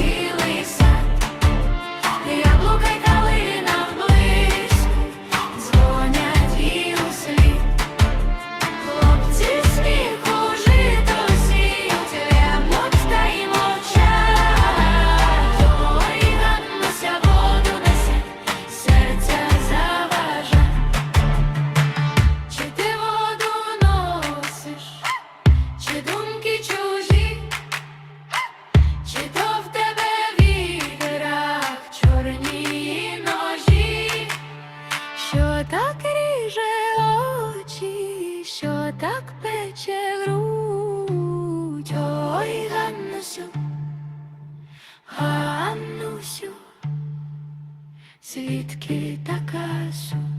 ceiling. Так пече грудь, ой, Ганнусю, Ганнусю, звідки така суть?